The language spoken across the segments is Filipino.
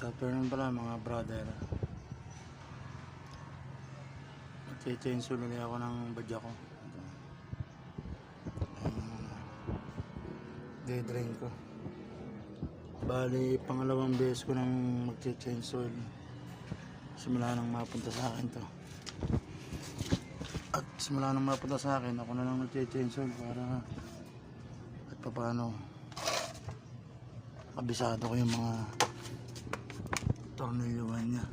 Afternoon pala mga brother. Magche-chainsaw ulit ako ng badya ko. Day drain ko. Bali, pangalawang beses ko nang magche-chainsaw. Simula nang mapunta sa akin to. At simula nang mapunta sa akin, ako na lang magche-chainsaw para at paano kabisado ko yung mga tornilyoan niya.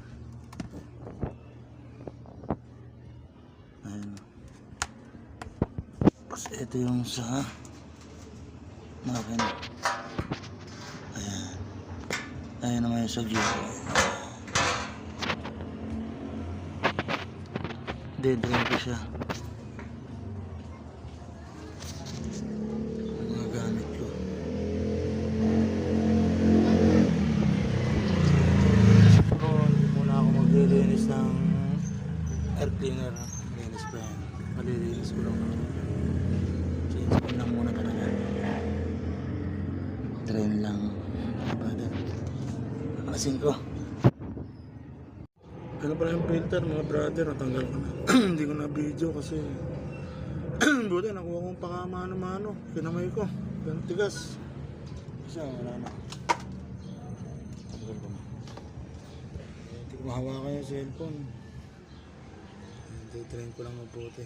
Ayun. Tapos ito yung sa makina. Ayan. Ayan naman yung sa Jiro. Dead ring ko siya. Ang mga gamit ko. Siguro muna ako maglilinis ng air cleaner. Linis pa yan. Malilinis ko lang. Change ko lang muna talaga. Drain lang. Bada. Asin ko. Ano pala yung filter mga brother? Natanggal ko na. Hindi ko na video kasi buti nakuha kong pakamano-mano. Kinamay ko. Yung tigas. Kasi wala na. Tanggal ko na. Hindi ko mahawakan yung cellphone. Hindi, train ko lang mabuti.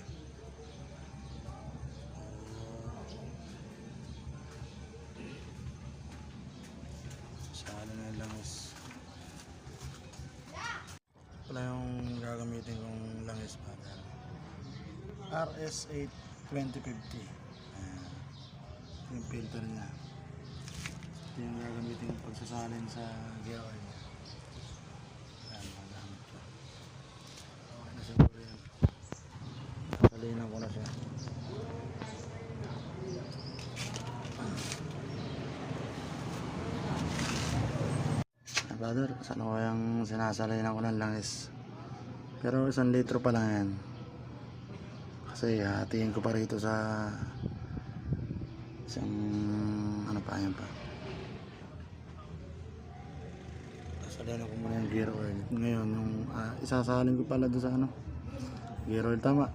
Sana na lang is pala yung gagamitin kong langis pattern. RS8 2050. Ayan. Ito yung filter niya. Ito yung gagamitin kong pagsasalin sa gear oil niya. Ayan, magamit ko. Okay na siguro yan. Nakalinan ko na siya. Ah, brother, saan ko yung sinasalinan ko ng langis? Pero isang litro pa lang yan. Kasi hatiin ko pa rito sa isang ano pa yan pa. Salinan ko muna yung gear oil. Ngayon, yung ah, isasalin ko pala doon sa ano. Gear oil tama.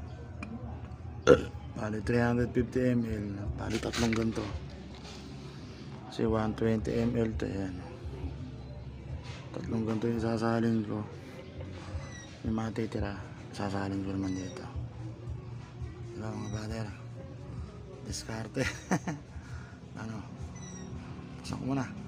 Bali 350 ml. Bali tatlong ganito. Kasi 120 ml to yan. Tatlong ganito yung sasalin ko. Yung matitira, sasalin ko naman dito. Diba mga brother? Diskarte. ano? Pasok muna.